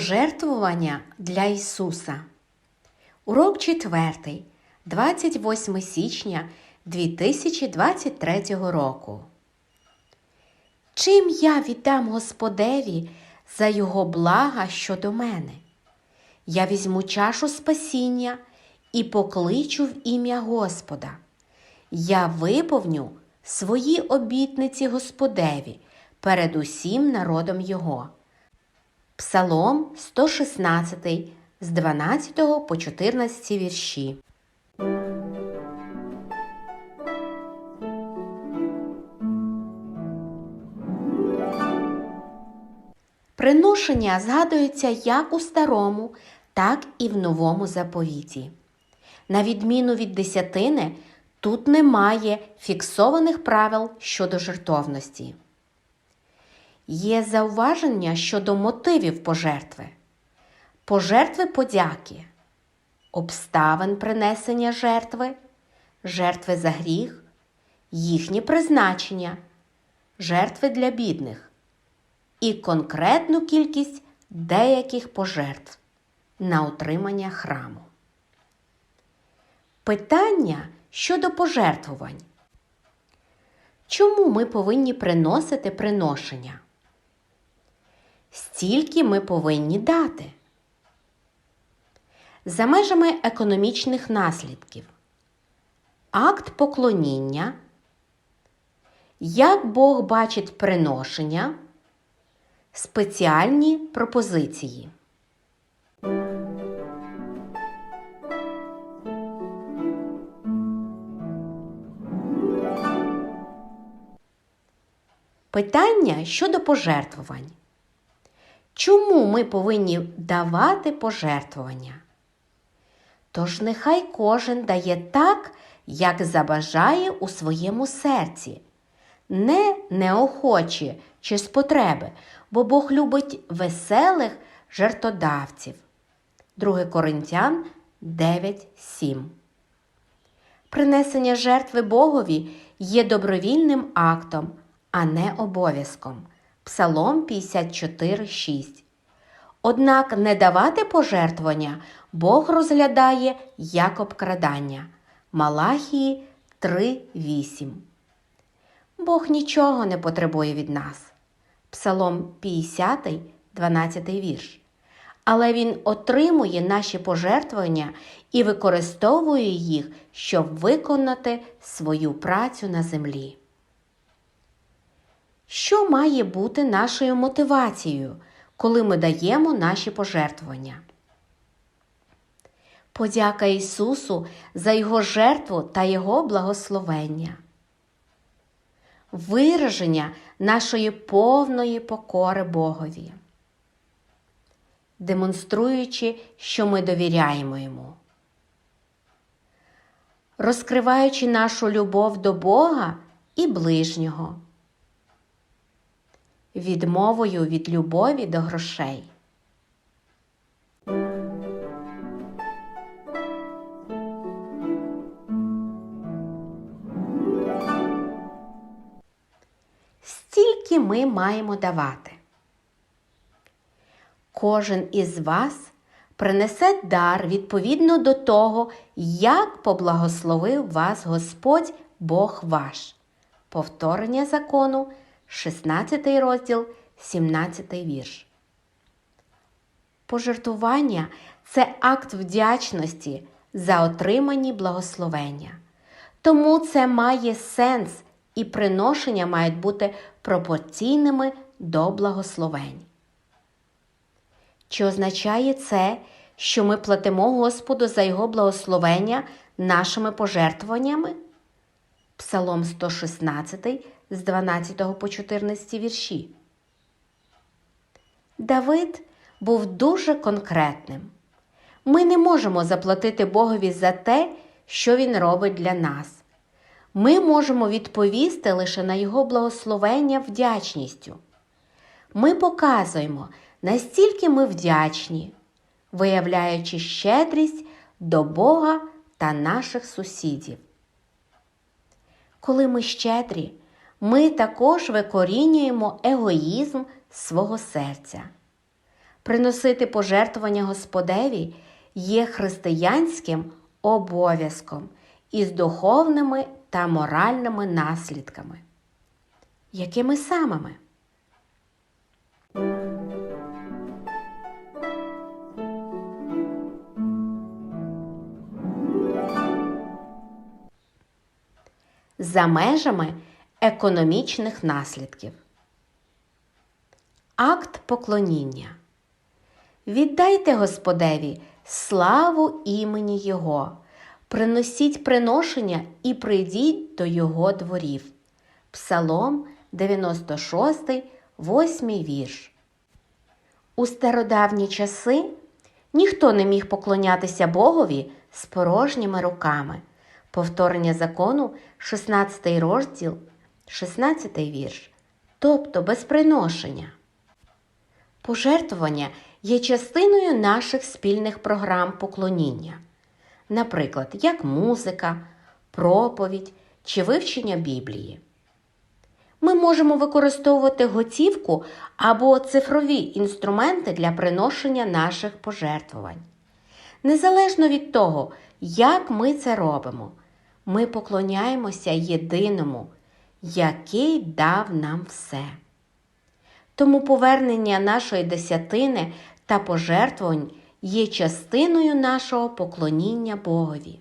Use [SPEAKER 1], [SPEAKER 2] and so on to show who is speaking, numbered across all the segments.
[SPEAKER 1] Пожертвування для Ісуса. Урок 4. 28 січня 2023 року. Чим я віддам Господеві за Його блага щодо мене? Я візьму чашу спасіння і покличу в ім'я Господа. Я виповню свої обітниці Господеві перед усім народом Його. Псалом 116 з 12 по 14 вірші. Приношення згадується як у старому, так і в новому заповіті. На відміну від десятини, тут немає фіксованих правил щодо жертовності. Є зауваження щодо мотивів пожертви, пожертви подяки, обставин принесення жертви, жертви за гріх, їхнє призначення, жертви для бідних і конкретну кількість деяких пожертв на утримання храму. Питання щодо пожертвувань. Чому ми повинні приносити приношення? Стільки ми повинні дати. За межами економічних наслідків. Акт поклоніння. Як Бог бачить приношення. Спеціальні пропозиції. Питання щодо пожертвувань. Чому ми повинні давати пожертвування? Тож нехай кожен дає так, як забажає у своєму серці, не неохоче чи з потреби, бо Бог любить веселих жертодавців. 2 Коринтян 9.7 Принесення жертви Богові є добровільним актом, а не обов'язком. Псалом 54.6. Однак не давати пожертвування Бог розглядає як обкрадання. Малахії 3.8. Бог нічого не потребує від нас. Псалом 50, 12 вірш. Але Він отримує наші пожертвування і використовує їх, щоб виконати свою працю на землі. Що має бути нашою мотивацією, коли ми даємо наші пожертвування? Подяка Ісусу за Його жертву та Його благословення. Вираження нашої повної покори Богові, демонструючи, що ми довіряємо Йому, розкриваючи нашу любов до Бога і ближнього відмовою від любові до грошей. Стільки ми маємо давати. Кожен із вас принесе дар відповідно до того, як поблагословив вас Господь Бог ваш. Повторення закону 16 розділ, 17 вірш. Пожертвування це акт вдячності за отримані благословення. Тому це має сенс і приношення мають бути пропорційними до благословень. Чи означає це, що ми платимо Господу за Його благословення нашими пожертвуваннями? Псалом 116 з 12 по 14 вірші. Давид був дуже конкретним. Ми не можемо заплатити Богові за те, що Він робить для нас. Ми можемо відповісти лише на Його благословення вдячністю. Ми показуємо, настільки ми вдячні, виявляючи щедрість до Бога та наших сусідів. Коли ми щедрі, ми також викорінюємо егоїзм свого серця. Приносити пожертвування Господеві є християнським обов'язком із духовними та моральними наслідками. Якими самими? За межами економічних наслідків. Акт поклоніння. Віддайте Господеві славу імені Його, приносіть приношення і прийдіть до Його дворів. Псалом 96, 8 вірш. У стародавні часи ніхто не міг поклонятися Богові з порожніми руками. Повторення закону, 16 розділ, 16 вірш. Тобто без приношення. Пожертвування є частиною наших спільних програм поклоніння, наприклад, як музика, проповідь чи вивчення Біблії. Ми можемо використовувати готівку або цифрові інструменти для приношення наших пожертвувань. Незалежно від того, як ми це робимо, ми поклоняємося єдиному, який дав нам все. Тому повернення нашої десятини та пожертвувань є частиною нашого поклоніння Богові.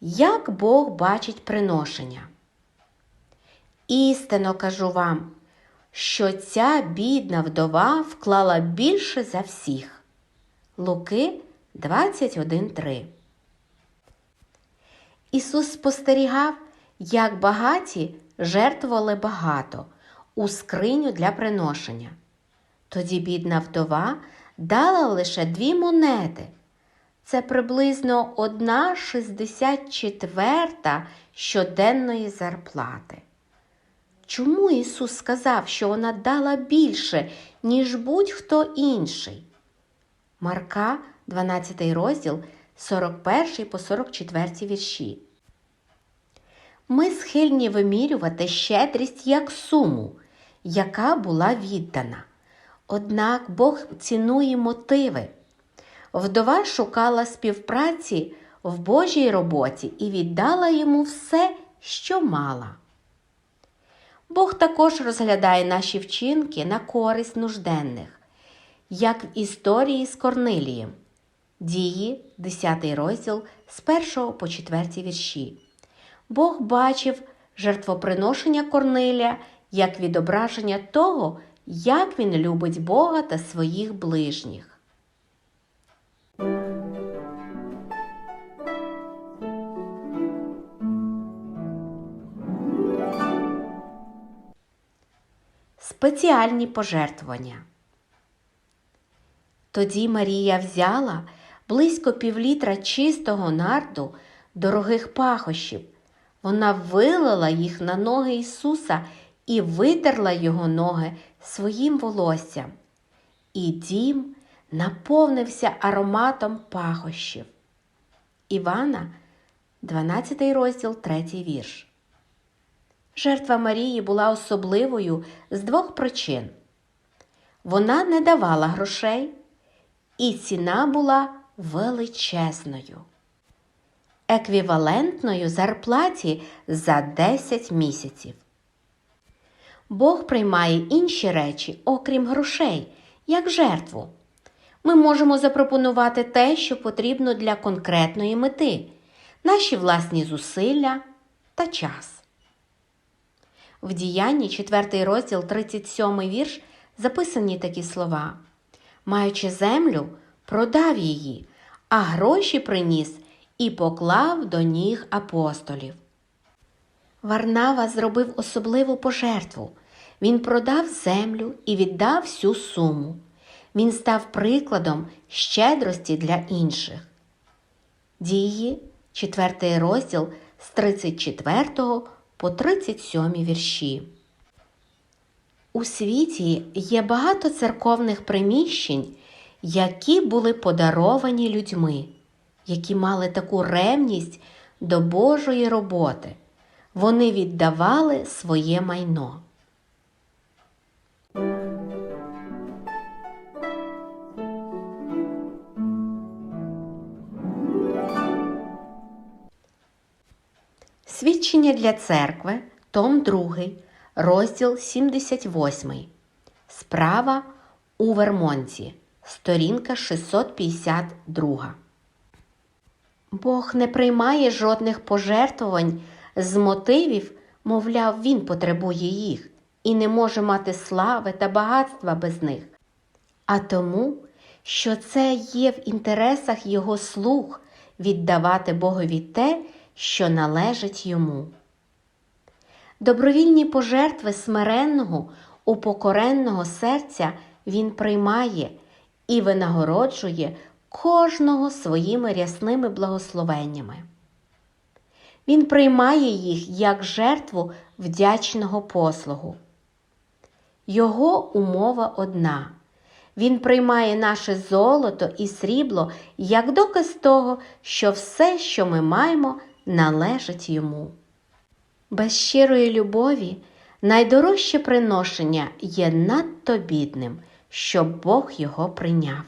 [SPEAKER 1] Як Бог бачить приношення? Істинно кажу вам, що ця бідна вдова вклала більше за всіх. Луки 21.3 Ісус спостерігав, як багаті жертвували багато у скриню для приношення. Тоді бідна вдова дала лише дві монети. Це приблизно одна шістдесят четверта щоденної зарплати. Чому Ісус сказав, що вона дала більше, ніж будь-хто інший? Марка, 12 розділ, 41 по 44 вірші. Ми схильні вимірювати щедрість як суму, яка була віддана. Однак Бог цінує мотиви. Вдова шукала співпраці в Божій роботі і віддала йому все, що мала. Бог також розглядає наші вчинки на користь нужденних, як в історії з Корнилієм, дії, 10 розділ з 1 по 4 вірші. Бог бачив жертвоприношення Корнилія як відображення того, як він любить Бога та своїх ближніх. Спеціальні пожертвування. Тоді Марія взяла близько півлітра чистого нарду дорогих пахощів. Вона вилила їх на ноги Ісуса і витерла його ноги своїм волоссям. І дім наповнився ароматом пахощів. Івана, 12 розділ, 3 вірш. Жертва Марії була особливою з двох причин. Вона не давала грошей, і ціна була величезною, еквівалентною зарплаті за 10 місяців. Бог приймає інші речі, окрім грошей, як жертву. Ми можемо запропонувати те, що потрібно для конкретної мети, наші власні зусилля та час. В діянні 4 розділ 37 вірш записані такі слова. Маючи землю, продав її, а гроші приніс і поклав до ніг апостолів. Варнава зробив особливу пожертву. Він продав землю і віддав всю суму. Він став прикладом щедрості для інших. Дії, 4 розділ з 34 по 37 вірші. У світі є багато церковних приміщень, які були подаровані людьми, які мали таку ревність до Божої роботи. Вони віддавали своє майно. Свідчення для церкви, том 2, розділ 78. Справа у Вермонті, сторінка 652. Бог не приймає жодних пожертвувань з мотивів, мовляв, Він потребує їх і не може мати слави та багатства без них, а тому, що це є в інтересах Його слуг віддавати Богові те, що належить йому. Добровільні пожертви смиренного, упокоренного серця Він приймає і винагороджує кожного своїми рясними благословеннями. Він приймає їх як жертву вдячного послугу. Його умова одна. Він приймає наше золото і срібло як доказ того, що все, що ми маємо, належить йому. Без щирої любові найдорожче приношення є надто бідним, щоб Бог його прийняв.